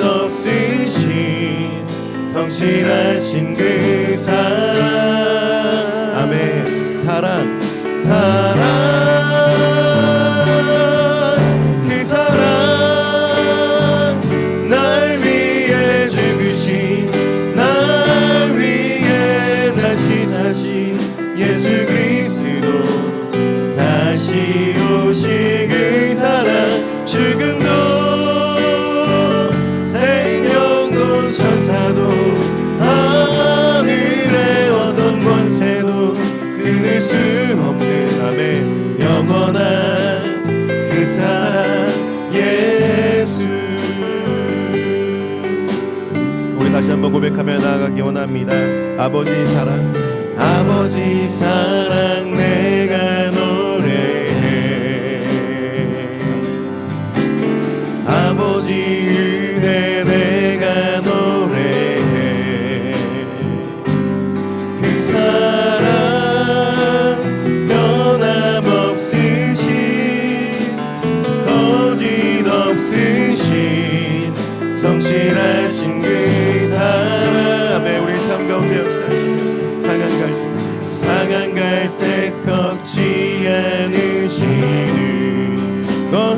없으신 성실하신 그 사랑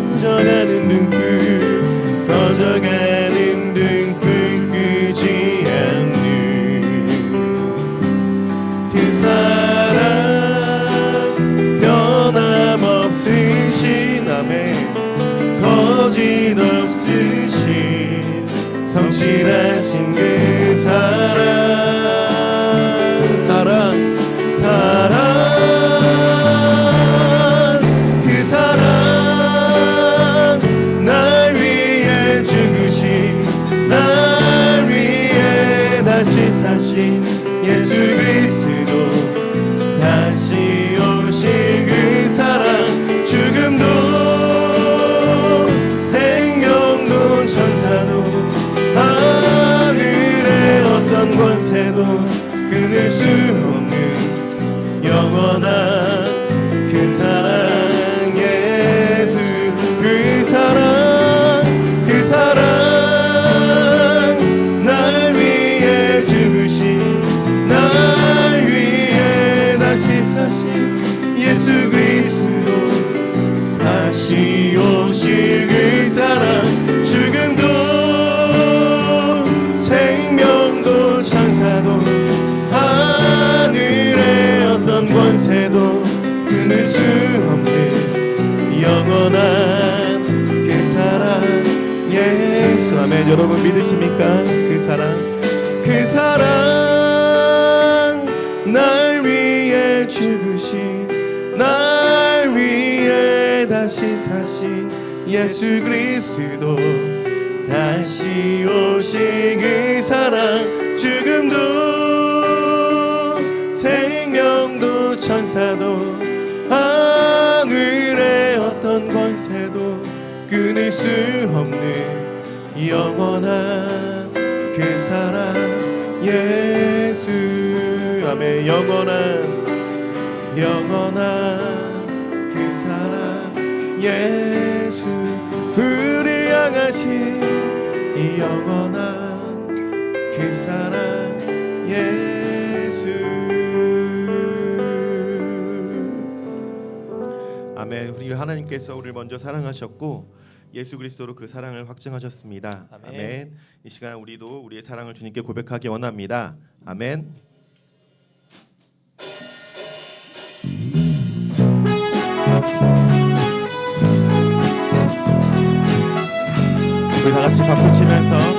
꺼져가는 눈빛 꺼져가는 눈빛 끄지 않는. 그 사랑 변함없으신 아멘 거짓 없으신 성실하신 그 사랑 끊을 수 없는 영원한 그 사랑. 예수 아멘. 여러분 믿으십니까? 그 사랑. 그 사랑 날 위해 죽으신 날 위해 다시 사신 예수 그리스도. 다시 오신 그 사랑. 죽음도 생명도 천사도 없는 영원한 그 사랑 예수 아멘. 영원한 영원한 그 사랑 예수 우리 향하신 이 영원한 그 사랑 예수. 아멘. 우리 하나님께서 우리를 먼저 사랑하셨고 예수 그리스도로 그 사랑을 확증하셨습니다. 아멘. 아멘. 이 시간 우리도 우리의 사랑을 주님께 고백하기 원합니다. 아멘. 우리 다 같이 박수 치면서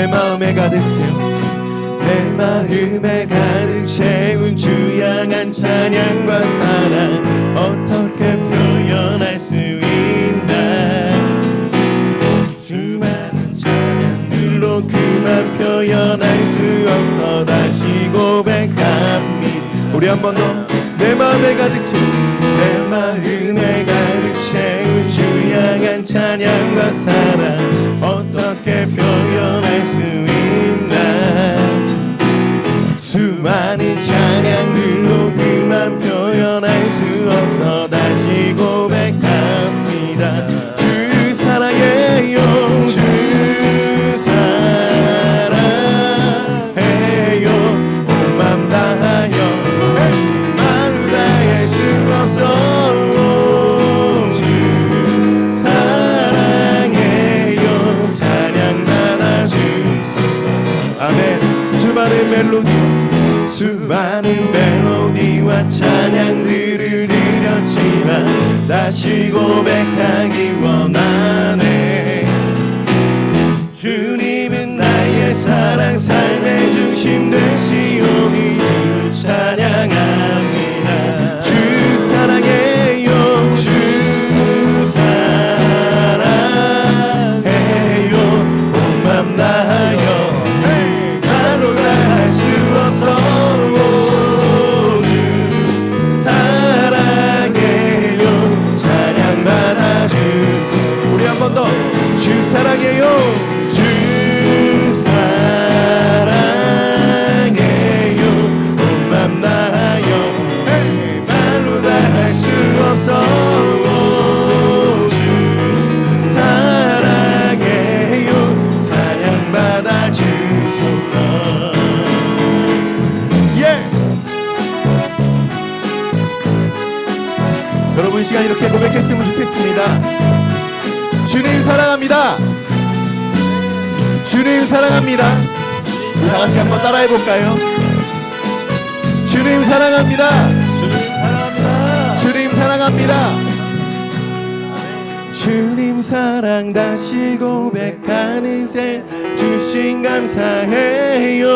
내 마음에 가득 채운 내 마음에 가득 채운 주양한 찬양과 사랑 어떻게 표현할 수 있나? 수많은 찬양들로 그만 표현할 수 없어 다시 고백합니다. 우리 한 번 더 내 마음에 가득 채운 다시 고백하 사랑합니다. 다 같이 한번 따라해 볼까요? 주님 사랑합니다. 주님 사랑합니다. 주님 사랑 다시 고백하는 새 주신 감사해요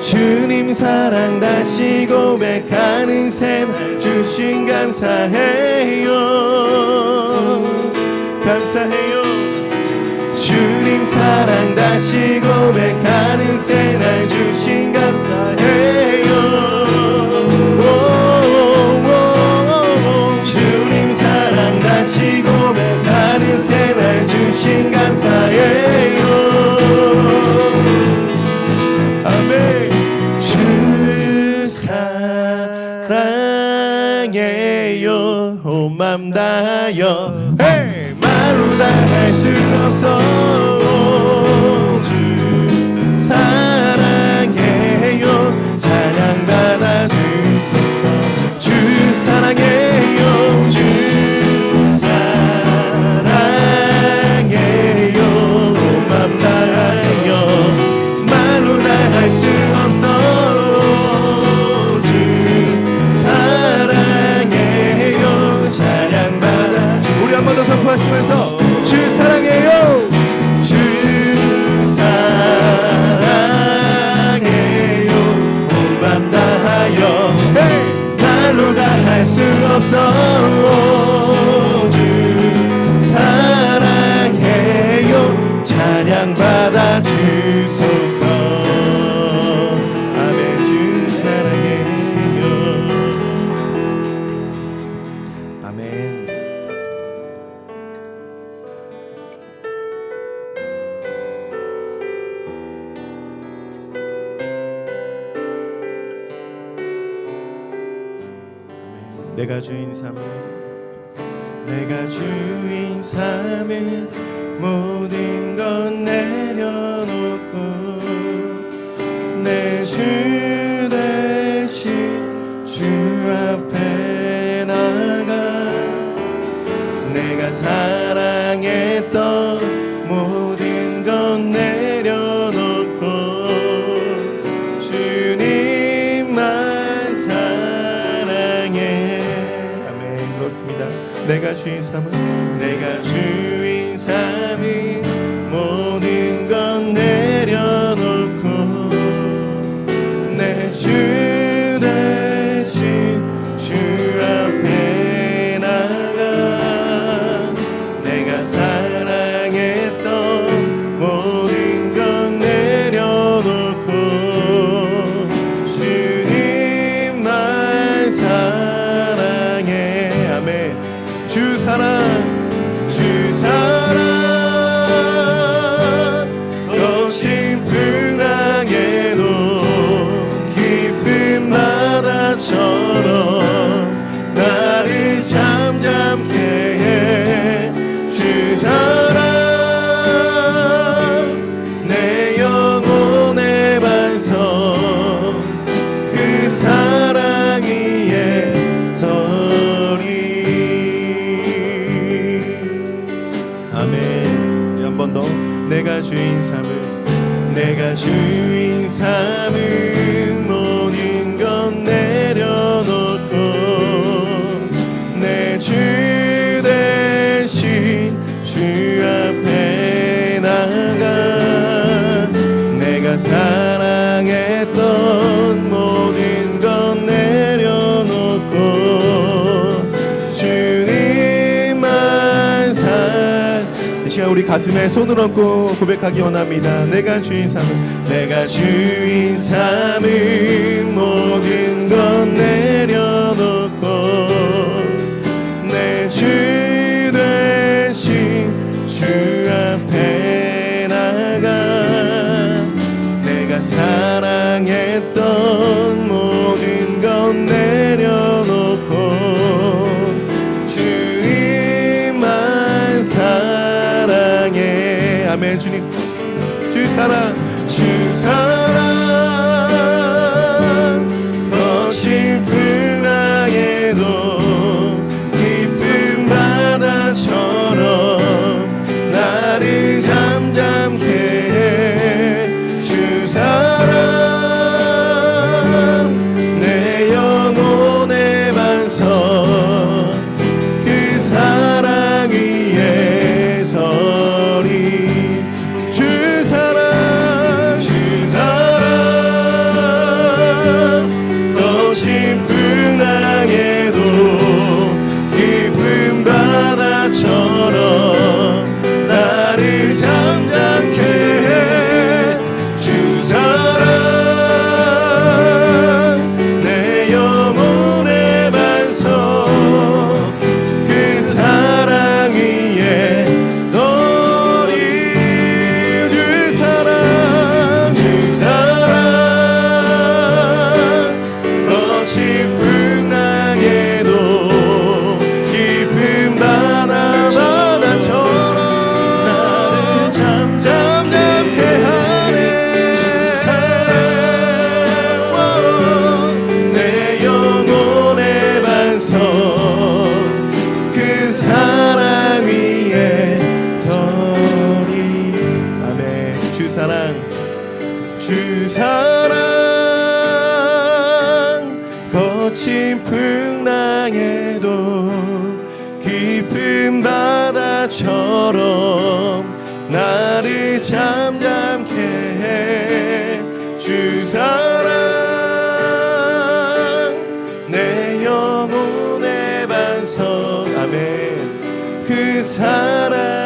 주님 사랑 다시 고백하는 새 주신 감사해요 감사해요. 주님 사랑 다시 고백하는 새날 주신 감사해요. 주신 감사해요. 아멘. 주 사랑해요. 맘 다여. Amen. 내가 주인 삶을 내가 주인 삶을 모든 건 내려놓고 내 주 대신 주 앞에 나가. 내가 사랑했던 te instaurando. 가슴에 손을 얹고 고백하기 원합니다. 내가 주인 삼은 내가 주인 삼은 모든 건 주 사 주 사랑. 거친 풍랑에도 깊은 바다처럼 나를 잠잠케 해 주 사랑. 내 영혼의 반석. 아멘. 그 사랑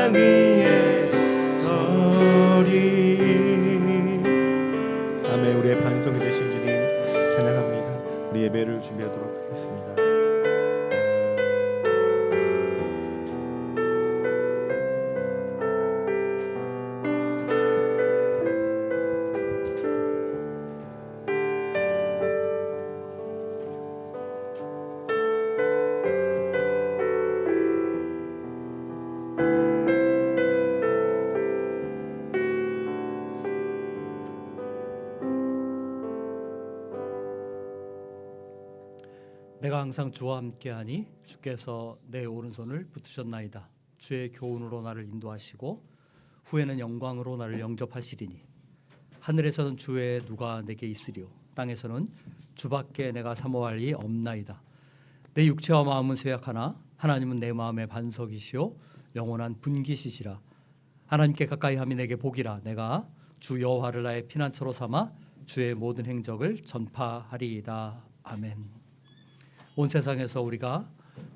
내가 항상 주와 함께하니 주께서 내 오른손을 붙으셨나이다. 주의 교훈으로 나를 인도하시고 후에는 영광으로 나를 영접하시리니 하늘에서는 주의 누가 내게 있으리요 땅에서는 주밖에 내가 사모할 이 없나이다. 내 육체와 마음은 쇠약하나 하나님은 내 마음의 반석이시요 영원한 분기시시라. 하나님께 가까이 함이 내게 복이라 내가 주 여호와를 나의 피난처로 삼아 주의 모든 행적을 전파하리이다. 아멘. 온 세상에서 우리가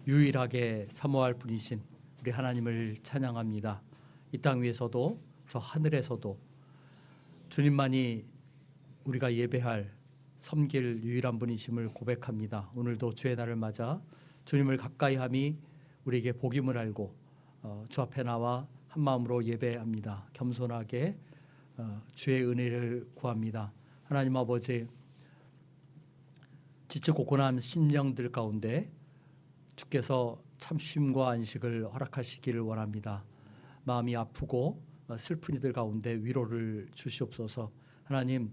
유일하게 사모할 분이신 우리 하나님을 찬양합니다. 이 땅 위에서도 저 하늘에서도 주님만이 우리가 예배할 섬길 유일한 분이심을 고백합니다. 오늘도 주의 날을 맞아 주님을 가까이함이 우리에게 복임을 알고 어, 주 앞에 나와 한 마음으로 예배합니다. 겸손하게 어, 주의 은혜를 구합니다. 하나님 아버지 지치고 고난 심령들 가운데 주께서 참 쉼과 안식을 허락하시기를 원합니다. 마음이 아프고 어, 슬픈 이들 가운데 위로를 주시옵소서. 하나님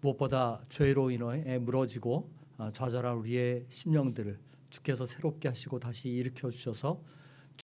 무엇보다 죄로 인해 무너지고 어, 좌절한 우리의 심령들을 주께서 새롭게 하시고 다시 일으켜 주셔서